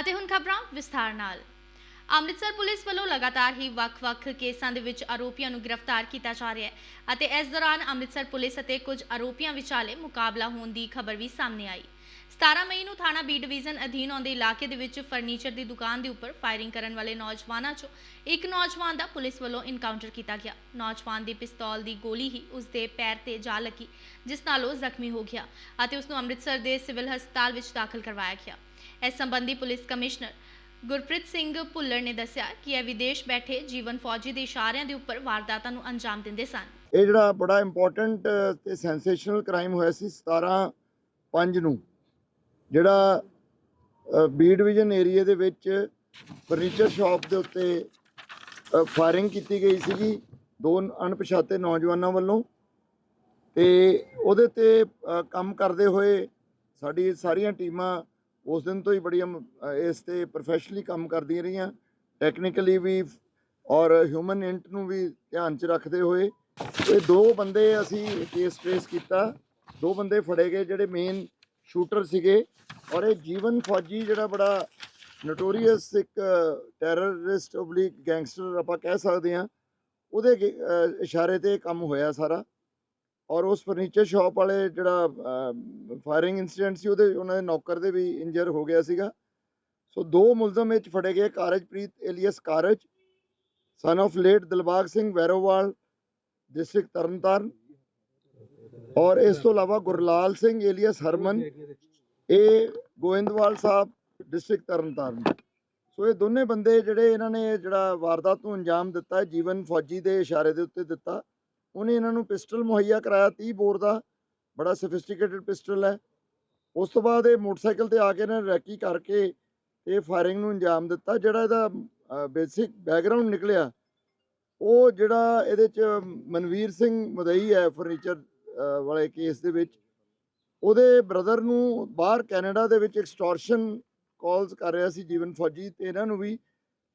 ਅਤੇ ਹੁਣ ਖਬਰਾਂ ਵਿਸਥਾਰ ਨਾਲ। ਅੰਮ੍ਰਿਤਸਰ ਪੁਲਿਸ ਵੱਲੋਂ ਲਗਾਤਾਰ ਹੀ ਵੱਖ-ਵੱਖ ਕੇਸਾਂ ਦੇ ਵਿੱਚ ਆਰੋਪੀਆਂ ਨੂੰ ਗ੍ਰਿਫਤਾਰ ਕੀਤਾ ਜਾ ਰਿਹਾ ਹੈ ਅਤੇ ਇਸ ਦੌਰਾਨ ਅੰਮ੍ਰਿਤਸਰ ਪੁਲਿਸ ਅਤੇ ਕੁਝ ਆਰੋਪੀਆਂ ਵਿਚਾਲੇ ਮੁਕਾਬਲਾ ਹੋਣ ਦੀ ਖਬਰ ਵੀ ਸਾਹਮਣੇ ਆਈ। 17 ਮਈ ਨੂੰ ਥਾਣਾ ਬੀ ਡਿਵੀਜ਼ਨ ਅਧੀਨ ਆਉਂਦੇ ਇਲਾਕੇ ਦੇ ਵਿੱਚ ਫਰਨੀਚਰ ਦੀ ਦੁਕਾਨ ਦੇ ਉੱਪਰ ਫਾਇਰਿੰਗ ਕਰਨ ਵਾਲੇ ਨੌਜਵਾਨਾਂ 'ਚੋਂ ਇੱਕ ਨੌਜਵਾਨ ਦਾ ਪੁਲਿਸ ਵੱਲੋਂ ਇਨਕਾਊਂਟਰ ਕੀਤਾ ਗਿਆ। ਨੌਜਵਾਨ ਦੀ ਪਿਸਤੌਲ ਦੀ ਗੋਲੀ ਹੀ ਉਸ ਦੇ ਪੈਰ ਤੇ ਜਾ ਲੱਗੀ, ਜਿਸ ਨਾਲ ਉਹ ਜ਼ਖਮੀ ਹੋ ਗਿਆ ਅਤੇ ਉਸ ਨੂੰ ਅੰਮ੍ਰਿਤਸਰ ਦੇ ਸਿਵਲ ਹਸਪਤਾਲ ਵਿੱਚ ਦਾਖਲ ਕਰਵਾਇਆ ਗਿਆ। ਇਸ ਸੰਬੰਧੀ ਪੁਲਿਸ ਕਮਿਸ਼ਨਰ ਗੁਰਪ੍ਰੀਤ ਸਿੰਘ ਭੁੱਲਰ ਨੇ ਦੱਸਿਆ ਕਿ ਇਹ ਵਿਦੇਸ਼ ਬੈਠੇ ਜੀਵਨ ਫੌਜੀ ਦੇ ਇਸ਼ਾਰਿਆਂ ਦੇ ਉੱਪਰ ਵਾਰਦਾਤਾਂ ਨੂੰ ਅੰਜਾਮ ਦਿੰਦੇ ਸਨ। ਇਹ ਜਿਹੜਾ ਬੜਾ ਇੰਪੋਰਟੈਂਟ ਤੇ ਸੈਂਸੇਸ਼ਨਲ ਕ੍ਰਾਈਮ ਹੋਇਆ ਸੀ 17 5 ਨੂੰ। ਜਿਹੜਾ ਬੀ ਡਿਵੀਜ਼ਨ ਏਰੀਆ ਦੇ ਵਿੱਚ ਫਰਨੀਚਰ ਸ਼ਾਪ ਦੇ ਉੱਤੇ ਫਾਇਰਿੰਗ ਕੀਤੀ ਗਈ ਸੀਗੀ ਦੋ ਅਣਪਛਾਤੇ ਨੌਜਵਾਨਾਂ ਵੱਲੋਂ। ਤੇ ਉਹਦੇ ਤੇ ਕੰਮ ਕਰਦੇ ਹੋਏ ਸਾਡੀ ਸਾਰੀਆਂ ਟੀਮਾਂ ਉਸ ਦਿਨ ਤੋਂ ਹੀ ਬੜੀਆਂ ਇਸ ਤੇ ਪ੍ਰੋਫੈਸ਼ਨਲੀ ਕੰਮ ਕਰਦੀਆਂ ਰਹੀਆਂ। ਟੈਕਨੀਕਲੀ ਵੀ ਔਰ ਹਿਊਮਨ ਇੰਟ ਨੂੰ ਵੀ ਧਿਆਨ 'ਚ ਰੱਖਦੇ ਹੋਏ। ਇਹ ਦੋ ਬੰਦੇ ਅਸੀਂ ਕੇਸ ਟ੍ਰੇਸ ਕੀਤਾ। ਦੋ ਬੰਦੇ ਫੜੇ ਗਏ ਜਿਹੜੇ ਮੇਨ ਸ਼ੂਟਰ ਸੀਗੇ। ਔਰ ਇਹ ਜੀਵਨ ਫੌਜੀ ਜਿਹੜਾ ਬੜਾ ਨੋਟੋਰੀਅਸ ਇੱਕ ਟੈਰਰਿਸਟ ਓਬਲੀਕ ਗੈਂਗਸਟਰ ਆਪਾਂ ਕਹਿ ਸਕਦੇ ਹਾਂ। ਉਹਦੇ ਗੇ- ਇਸ਼ਾਰੇ ਤੇ ਕੰਮ ਹੋਇਆ ਸਾਰਾ। ਔਰ ਉਸ ਫਰਨੀਚਰ ਸ਼ਾਪ ਵਾਲੇ ਜਿਹੜਾ ਫਾਇਰਿੰਗ ਇਨਸੀਡੈਂਟ ਸੀ, ਉਹਦੇ, ਉਹਨਾਂ ਦੇ ਨੌਕਰ ਦੇ ਵੀ ਇੰਜਰ ਹੋ ਗਿਆ ਸੀਗਾ। ਸੋ ਦੋ ਮੁਲਜ਼ਮ ਵਿੱਚ ਫੜੇ ਗਏ, Karajpreet alias Karaj son of late Dilbagh Singh Vairowal district Tarn Taran, ਔਰ ਇਸ ਤੋਂ ਇਲਾਵਾ ਗੁਰਲਾਲ ਸਿੰਘ ਏਲੀਅਸ ਹਰਮਨ ਇਹ ਗੋਇੰਦਵਾਲ ਸਾਹਿਬ ਡਿਸਟ੍ਰਿਕਟ ਤਰਨਤਾਰਨ। ਸੋ ਇਹ ਦੋਨੇ ਬੰਦੇ ਜਿਹੜੇ ਇਹਨਾਂ ਨੇ ਜਿਹੜਾ ਵਾਰਦਾਤ ਨੂੰ ਅੰਜਾਮ ਦਿੱਤਾ, ਜੀਵਨ ਫੌਜੀ ਦੇ ਇਸ਼ਾਰੇ ਦੇ ਉੱਤੇ ਦਿੱਤਾ ਉਹਨੇ ਇਹਨਾਂ ਨੂੰ ਪਿਸਟਲ ਮੁਹੱਈਆ ਕਰਾਇਆ 30 ਬੋਰ ਦਾ, ਬੜਾ ਸੋਫਿਸਟੀਕੇਟਡ ਪਿਸਟਲ ਹੈ। ਉਸ ਤੋਂ ਬਾਅਦ ਇਹ ਮੋਟਰਸਾਈਕਲ ਤੇ ਆ ਕੇ ਇਹਨਾਂ ਰੈਕੀ ਕਰਕੇ ਇਹ ਫਾਇਰਿੰਗ ਨੂੰ ਅੰਜਾਮ ਦਿੱਤਾ, ਜਿਹੜਾ ਇਹਦਾ ਬੇਸਿਕ ਬੈਕਗ੍ਰਾਉਂਡ ਨਿਕਲਿਆ, ਉਹ ਜਿਹੜਾ ਇਹਦੇ ਚ ਮਨਵੀਰ ਸਿੰਘ ਮਦਈ ਹੈ ਫਰਨੀਚਰ ਵਾਲੇ ਕੇਸ ਦੇ ਵਿੱਚ, ਉਹਦੇ ਬ੍ਰਦਰ ਨੂੰ ਬਾਹਰ ਕੈਨੇਡਾ ਦੇ ਵਿੱਚ ਐਕਸਟੋਰਸ਼ਨ ਕਾਲਸ ਕਰ ਰਿਹਾ ਸੀ ਜੀਵਨ ਫੌਜੀ ਤੇ ਇਹਨਾਂ ਨੂੰ ਵੀ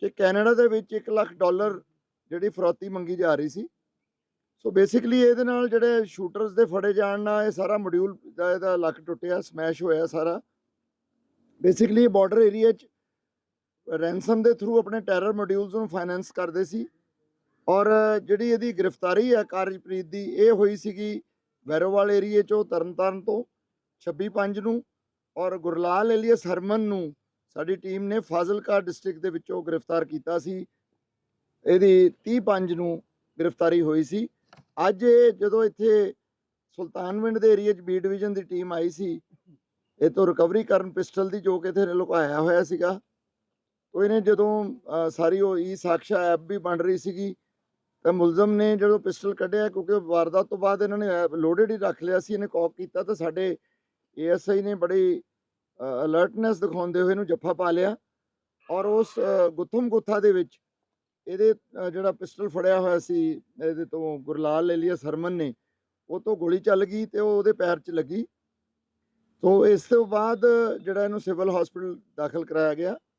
ਕਿ ਕੈਨੇਡਾ ਦੇ ਵਿੱਚ 1 ਲੱਖ ਡਾਲਰ ਜਿਹੜੀ ਫਰੋਤੀ ਮੰਗੀ ਜਾ ਰਹੀ ਸੀ। ਸੋ ਬੇਸਿਕਲੀ ਇਹਦੇ ਨਾਲ ਜਿਹੜੇ ਸ਼ੂਟਰਸ ਦੇ ਫੜੇ ਜਾਣ ਨਾਲ ਇਹ ਸਾਰਾ ਮੋਡਿਊਲ ਦਾ ਇਹਦਾ ਲੱਕ ਟੁੱਟਿਆ ਸਮੈਸ਼ ਹੋਇਆ ਸਾਰਾ। ਬੇਸਿਕਲੀ ਬਾਰਡਰ ਏਰੀਆ 'ਚ ਰੈਂਸਮ ਦੇ ਥਰੂ ਆਪਣੇ ਟੈਰਰ ਮੋਡਿਊਲਸ ਨੂੰ ਫਾਈਨੈਂਸ ਕਰਦੇ ਸੀ। ਔਰ ਜਿਹੜੀ ਇਹਦੀ ਗ੍ਰਿਫਤਾਰੀ ਹੈ ਕਾਰਜਪ੍ਰੀਤ ਦੀ, ਇਹ ਹੋਈ ਸੀਗੀ ਵੈਰੋਵਾਲ ਏਰੀਏ 'ਚੋਂ ਤਰਨਤਾਰਨ ਤੋਂ 26/5 ਨੂੰ। ਔਰ ਗੁਰਲਾਲ ਏਲੀਅਸ ਹਰਮਨ ਨੂੰ ਸਾਡੀ ਟੀਮ ਨੇ ਫਾਜ਼ਿਲਕਾ ਡਿਸਟ੍ਰਿਕਟ ਦੇ ਵਿੱਚੋਂ ਗ੍ਰਿਫਤਾਰ ਕੀਤਾ ਸੀ। ਇਹਦੀ 30/5 ਨੂੰ ਗ੍ਰਿਫਤਾਰੀ ਹੋਈ ਸੀ। ਅੱਜ ਇਹ ਜਦੋਂ ਇੱਥੇ ਸੁਲਤਾਨਵਿੰਡ ਦੇ ਏਰੀਏ 'ਚ ਬੀ ਡਿਵੀਜ਼ਨ ਦੀ ਟੀਮ ਆਈ ਸੀ ਇਹ ਤੋਂ ਰਿਕਵਰੀ ਕਰਨ ਪਿਸਟਲ ਦੀ ਜੋ ਕਿ ਇੱਥੇ ਲੁਕਾਇਆ ਹੋਇਆ ਸੀਗਾ, ਤੋ ਇਹਨੇ ਜਦੋਂ ਸਾਰੀ ਉਹ ਈ ਸਾਕਸ਼ਾ ਐਪ ਵੀ ਬਣ ਰਹੀ ਸੀਗੀ, ਤਾਂ ਮੁਲਜ਼ਮ ਨੇ ਜਦੋਂ ਪਿਸਟਲ ਕੱਢਿਆ, ਕਿਉਂਕਿ ਵਾਰਦਾਤ ਤੋਂ ਬਾਅਦ ਇਹਨਾਂ ਨੇ ਲੋਡਡ ਹੀ ਰੱਖ ਲਿਆ ਸੀ, ਇਹਨੇ ਕੌਕ ਕੀਤਾ ਤਾਂ ਸਾਡੇ ਏਐਸਆਈ ਨੇ ਬੜੀ ਅਲਰਟਨੈਸ ਦਿਖਾਉਂਦੇ ਹੋਏ ਇਹਨੂੰ ਜੱਫਾ ਪਾ ਲਿਆ, ਔਰ ਉਸ ਗੁੱਥਮ ਗੁੱਥਾ ਦੇ ਵਿੱਚ ਇਹਦੇ ਜਿਹੜਾ ਪਿਸਟਲ ਫੜਿਆ ਹੋਇਆ ਸੀ, ਇਹਦੇ ਤੋਂ ਗੁਰਲਾਲ ਏਲੀਅਸ ਸਰਮਨ ਨੇ, ਉਹ ਤੋਂ ਗੋਲੀ ਚੱਲ ਗਈ ਤੇ ਉਹ ਉਹਦੇ ਪੈਰ 'ਚ ਲੱਗੀ। ਸੋ ਇਸ ਤੋਂ ਬਾਅਦ ਜਿਹੜਾ ਇਹਨੂੰ ਸਿਵਲ ਹਸਪੀਟਲ ਦਾਖਲ ਕਰਾਇਆ ਗਿਆ।